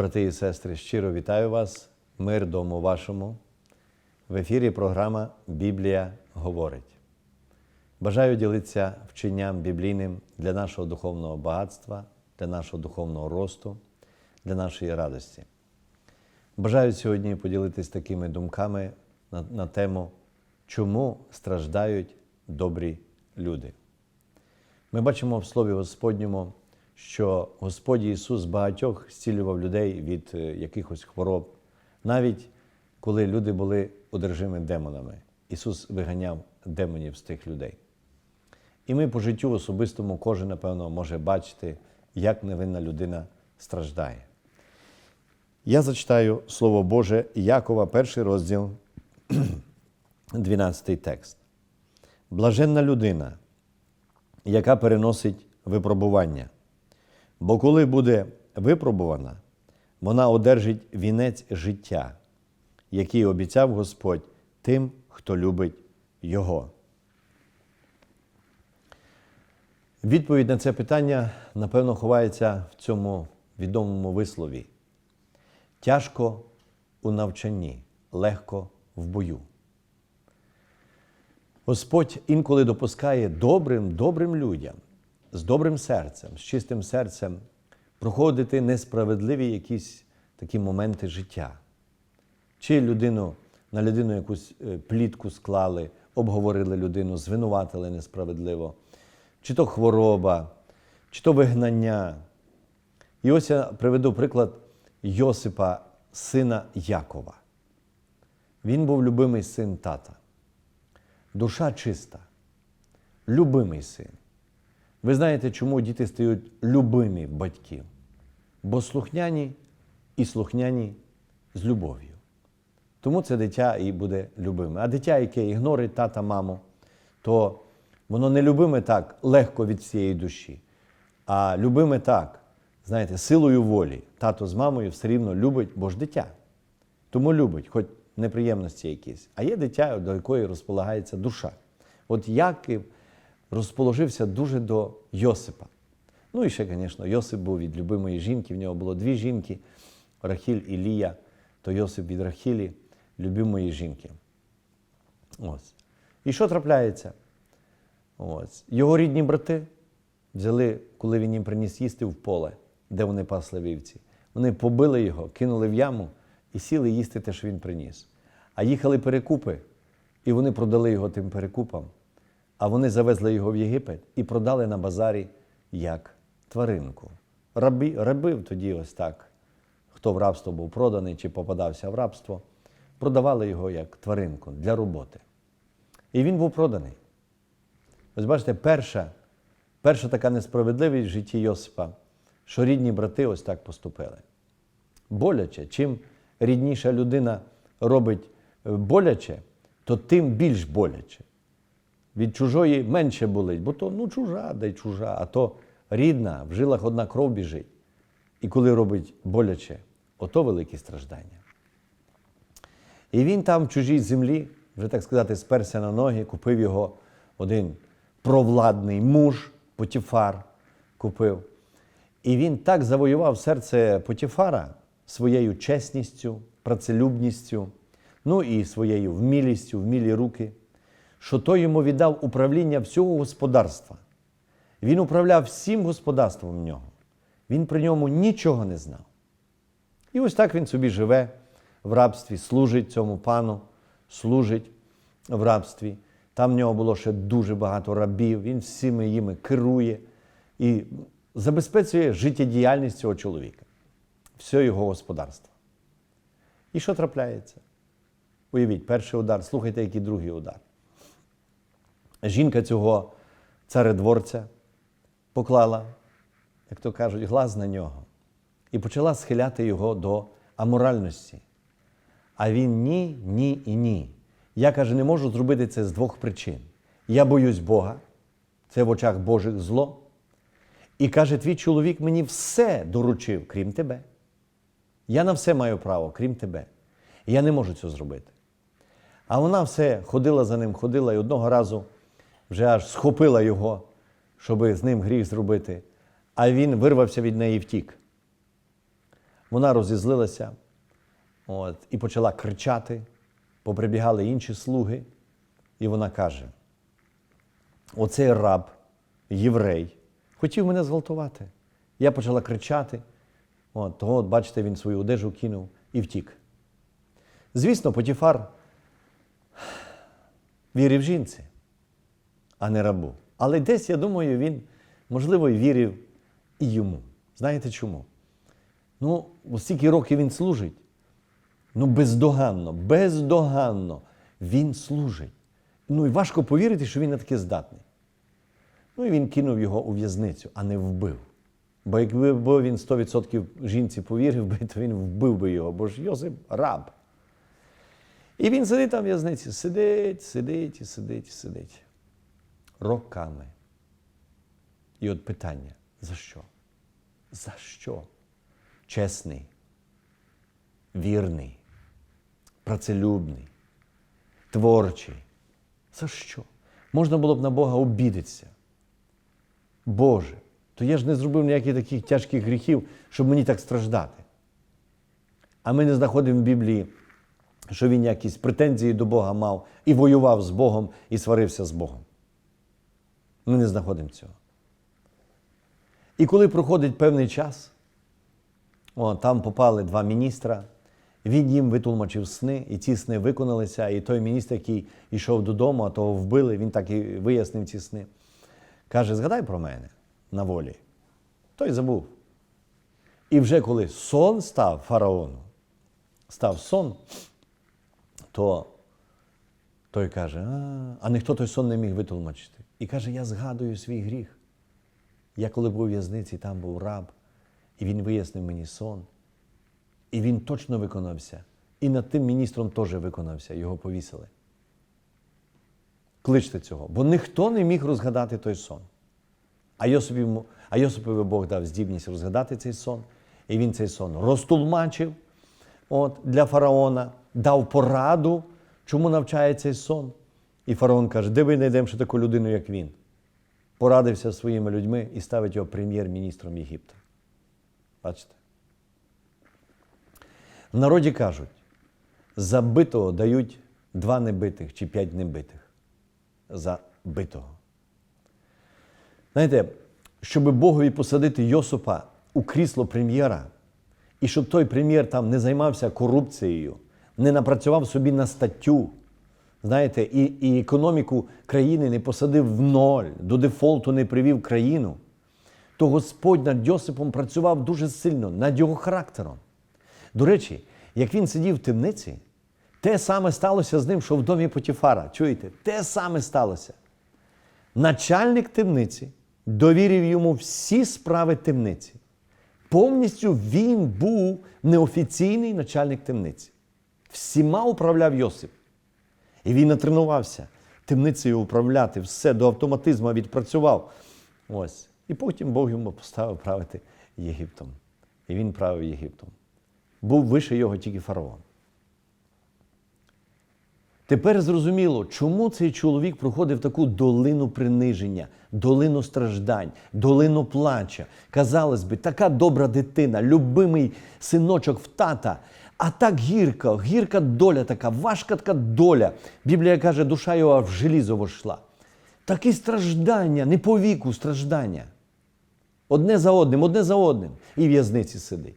Брати і сестри, щиро вітаю вас, мир дому вашому. В ефірі програма Біблія говорить. Бажаю ділитися вченням біблійним для нашого духовного багатства, для нашого духовного росту, для нашої радості. Бажаю сьогодні поділитись такими думками на, на тему, чому страждають добрі люди. Ми бачимо в Слові Господньому, що Господь Ісус багатьох зцілював людей від е, якихось хвороб, навіть коли люди були одержимі демонами. Ісус виганяв демонів з тих людей. І ми по життю особистому кожен, напевно, може бачити, як невинна людина страждає. Я зачитаю Слово Боже Якова, перший розділ, 12 текст. Блаженна людина, яка переносить випробування. Бо коли буде випробувана, вона одержить вінець життя, який обіцяв Господь тим, хто любить Його. Відповідь на це питання, напевно, ховається в цьому відомому вислові. Тяжко у навчанні, легко в бою. Господь інколи допускає добрим, добрим людям, з добрим серцем, з чистим серцем проходити несправедливі якісь такі моменти життя. Чи людину на людину якусь е, плітку склали, обговорили людину, звинуватили несправедливо, чи то хвороба, чи то вигнання. І ось я приведу приклад Йосипа, сина Якова. Він був любимий син тата. Душа чиста, любимий син. Ви знаєте, чому діти стають любимі батьків? Бо слухняні і слухняні з любов'ю. Тому це дитя і буде любиме. А дитя, яке ігнорить тата, маму, то воно не любиме так легко від всієї душі, а любиме так, знаєте, силою волі. Тато з мамою все рівно любить, бо ж дитя. Тому любить, хоч неприємності якісь. А є дитя, до якої розполагається душа. От Яків розположився дуже до Йосипа. Ну і ще, звісно, Йосип був від любимої жінки, в нього було дві жінки Рахіль і Лія, то Йосип від Рахілі, любимої жінки. Ось. І що трапляється? Ось. Його рідні брати взяли, коли він їм приніс їсти в поле, де вони пасли вівці. Вони побили його, кинули в яму і сіли їсти те, що він приніс. А їхали перекупи, і вони продали його тим перекупам. А вони завезли його в Єгипет і продали на базарі як тваринку. Раби, рабив тоді ось так, хто в рабство був проданий чи попадався в рабство, продавали його як тваринку для роботи. І він був проданий. Ось бачите, перша, перша така несправедливість в житті Йосипа, що рідні брати ось так поступили. Боляче, чим рідніша людина робить е, боляче, то тим більш боляче. Від чужої менше болить, бо то ну чужа, й чужа, а то рідна, в жилах одна кров біжить. І коли робить боляче, ото великі страждання. І він там в чужій землі, вже так сказати, сперся на ноги, купив його один провладний муж, Потіфар купив. І він так завоював серце Потіфара своєю чесністю, працелюбністю, ну і своєю вмілістю, вмілі руки, що той йому віддав управління всього господарства. Він управляв всім господарством в нього. Він при ньому нічого не знав. І ось так він собі живе в рабстві, служить цьому пану, служить в рабстві. Там в нього було ще дуже багато рабів, він всіми їми керує і забезпечує життєдіяльність цього чоловіка, все його господарство. І що трапляється? Уявіть, перший удар, слухайте, який другий удар. Жінка цього царедворця поклала, як то кажуть, глаз на нього і почала схиляти його до аморальності. А він ні, ні і ні. Я каже, не можу зробити це з двох причин. Я боюсь Бога, це в очах Божих зло. І каже, твій чоловік мені все доручив, крім тебе. Я на все маю право, крім тебе. Я не можу цього зробити. А вона все ходила за ним, ходила і одного разу вже аж схопила його, щоб з ним гріх зробити. А він вирвався від неї і втік. Вона розізлилася от, і почала кричати. Поприбігали інші слуги, і вона каже: оцей раб, єврей, хотів мене зґвалтувати. Я почала кричати. От, того, от, бачите, він свою одежу кинув і втік. Звісно, Потіфар вірив жінці, а не рабу. Але десь, я думаю, він, можливо, вірив і йому. Знаєте чому? Ну, стільки років він служить. Ну, бездоганно, бездоганно він служить. Ну і важко повірити, що він на таке здатний. Ну і він кинув його у в'язницю, а не вбив. Бо якби він 100% жінці повірив би, то він вбив би його, бо ж Йосип раб. І він сидить там в в'язниці, сидить, сидить і сидить, сидить. Роками. І от питання: за що? За що? Чесний, вірний, працелюбний, творчий. За що? Можна було б на Бога обідатися. Боже, то я ж не зробив ніяких таких тяжких гріхів, щоб мені так страждати. А ми не знаходимо в Біблії, що він якісь претензії до Бога мав і воював з Богом, і сварився з Богом. Ми не знаходимо цього. І коли проходить певний час, о, там попали два міністра, він їм витулмачив сни, і ці сни виконалися. І той міністр, який йшов додому, а того вбили, він так і вияснив ці сни. Каже: згадай про мене на волі. Той забув. І вже коли сон став фараону, став сон, то той каже, а, а ніхто той сон не міг витулмачити. І каже: я згадую свій гріх. Я коли був у в'язниці, там був раб, і він вияснив мені сон. І він точно виконався. І над тим міністром теж виконався, його повісили. Кличте цього, бо ніхто не міг розгадати той сон. А Йосипові, а Йосипові Бог дав здібність розгадати цей сон. І він цей сон розтулмачив от, для фараона, дав пораду, чому навчає цей сон. І фараон каже, де ви знайдемо ще таку людину, як він. Порадився зі своїми людьми і ставить його прем'єр-міністром Єгипта. Бачите? В народі кажуть, за битого дають два небитих чи п'ять небитих. За битого. Знаєте, щоб Богові посадити Йосипа у крісло прем'єра, і щоб той прем'єр там не займався корупцією, не напрацював собі на статтю, знаєте, і, і економіку країни не посадив в ноль, до дефолту не привів країну, то Господь над Йосипом працював дуже сильно, над його характером. До речі, як він сидів в темниці, те саме сталося з ним, що в домі Потіфара. Чуєте? Те саме сталося. Начальник темниці довірив йому всі справи темниці. Повністю він був неофіційний начальник темниці. Всіма управляв Йосип. І він натренувався темницею управляти, все до автоматизму відпрацював. Ось. І потім Бог йому поставив правити Єгиптом. І він правив Єгиптом. Був вище його тільки фараон. Тепер зрозуміло, чому цей чоловік проходив таку долину приниження, долину страждань, долину плача. Казалось би, така добра дитина, любимий синочок в тата. А так гірка, гірка доля така, важка така доля. Біблія каже, душа його в желізо вошла. Такі страждання, не по віку страждання. Одне за одним, одне за одним. І в'язниці сидить.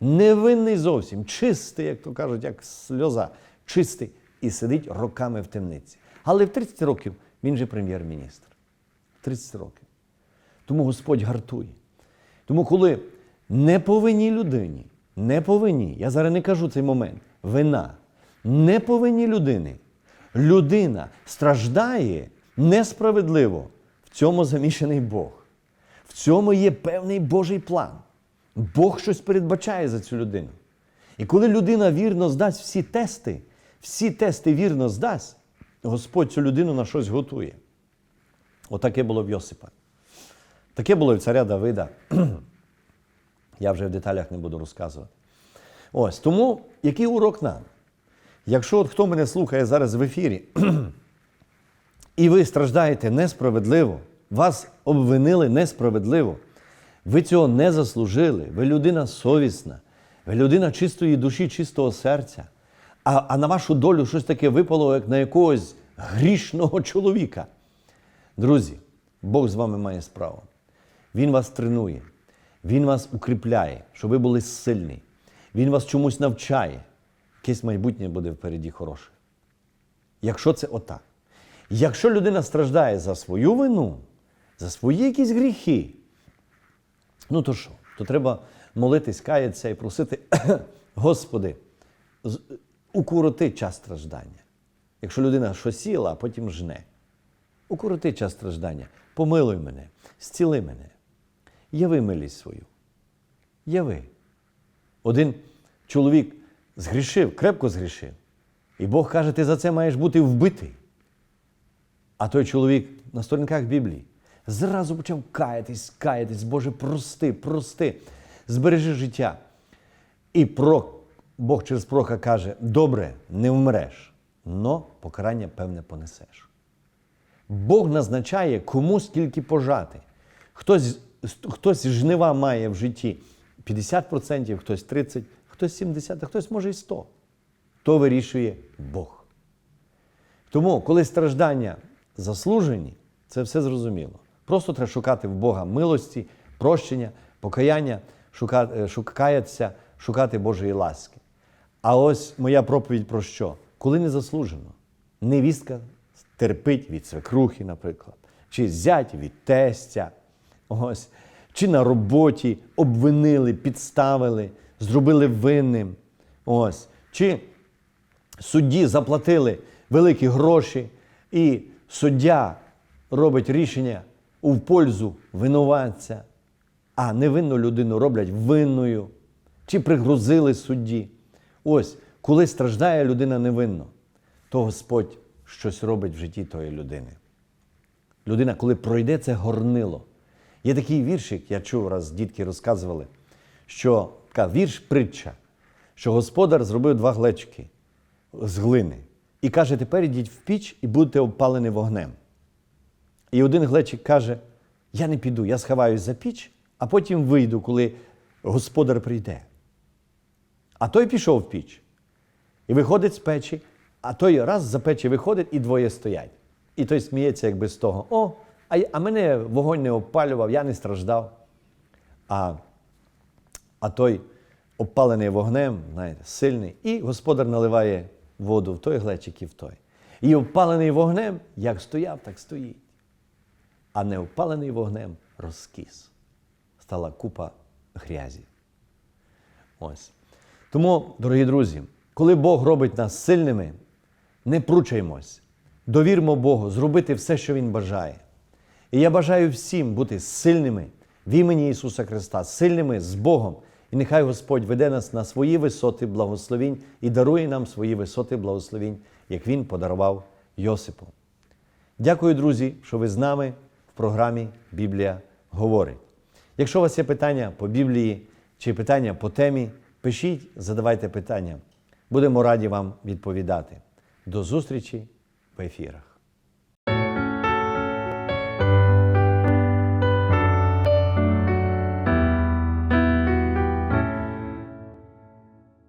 Невинний зовсім, чистий, як то кажуть, як сльоза, чистий. І сидить роками в темниці. Але в 30 років він же прем'єр-міністр. 30 років. Тому Господь гартує. Тому, коли не повинні людині, не повинні, я зараз не кажу цей момент, вина, не повинні людини, людина страждає несправедливо. В цьому замішаний Бог. В цьому є певний Божий план. Бог щось передбачає за цю людину. І коли людина вірно здасть всі тести, всі тести вірно здасть, Господь цю людину на щось готує. Отаке було в Йосипа. Таке було і в царя Давида. Я вже в деталях не буду розказувати. Ось тому, який урок нам? Якщо от хто мене слухає зараз в ефірі, і ви страждаєте несправедливо, вас обвинили несправедливо, ви цього не заслужили, ви людина совісна, ви людина чистої душі, чистого серця, а, а на вашу долю щось таке випало, як на якогось грішного чоловіка. Друзі, Бог з вами має справу. Він вас тренує, Він вас укріпляє, щоб ви були сильні. Він вас чомусь навчає. Якесь майбутнє буде впереді хороше. Якщо це отак. Якщо людина страждає за свою вину, за свої якісь гріхи, ну то що? То треба молитись, каятися і просити, Господи, укороти час страждання. Якщо людина що сіла, а потім жне. Укороти час страждання, помилуй мене, зціли мене, яви милість свою. Яви. Один чоловік згрішив, крепко згрішив. І Бог каже, ти за це маєш бути вбитий. А той чоловік на сторінках Біблії зразу почав каятись, каятись, Боже, прости, прости, збережи життя. І пророк, Бог через пророка каже: добре, не вмреш, но покарання певне понесеш. Бог назначає, кому скільки пожати. Хтось, хтось жнива має в житті 50%, хтось 30%, хтось 70%, а хтось може і 100%. То вирішує Бог. Тому, коли страждання заслужені, це все зрозуміло. Просто треба шукати в Бога милості, прощення, покаяння, шукати, шукається, шукати Божої ласки. А ось моя проповідь про що? Коли не заслужено, невістка терпить від свекрухи, наприклад, чи зять від тестя, ось, чи на роботі обвинили, підставили, зробили винним. Ось, чи судді заплатили великі гроші, і суддя робить рішення у пользу винуватця, а невинну людину роблять винною, чи пригрузили судді. Ось, коли страждає людина невинно, то Господь щось робить в житті тої людини. Людина, коли пройде це горнило. Є такий віршик, я чув раз, дітки розказували, що така вірш притча, що господар зробив два глечики з глини. І каже, тепер йдіть в піч і будете обпалені вогнем. І один глечик каже: Я не піду, я сховаюсь за піч, а потім вийду, коли господар прийде. А той пішов в піч і виходить з печі, а той раз за печі виходить і двоє стоять. І той сміється, якби з того: О, а, а мене вогонь не обпалював, я не страждав. А, а той обпалений вогнем, знаєте, сильний, і господар наливає воду в той глечик і в той. І обпалений вогнем, як стояв, так стоїть. А не обпалений вогнем розкіс. Стала купа грязі. Ось. Тому, дорогі друзі, коли Бог робить нас сильними, не пручаймось, довірмо Богу, зробити все, що Він бажає. І я бажаю всім бути сильними в імені Ісуса Христа, сильними з Богом. І нехай Господь веде нас на свої висоти благословінь і дарує нам свої висоти благословінь, як Він подарував Йосипу. Дякую, друзі, що ви з нами в програмі Біблія говорить. Якщо у вас є питання по Біблії чи питання по темі, пишіть, задавайте питання. Будемо раді вам відповідати. До зустрічі в ефірах.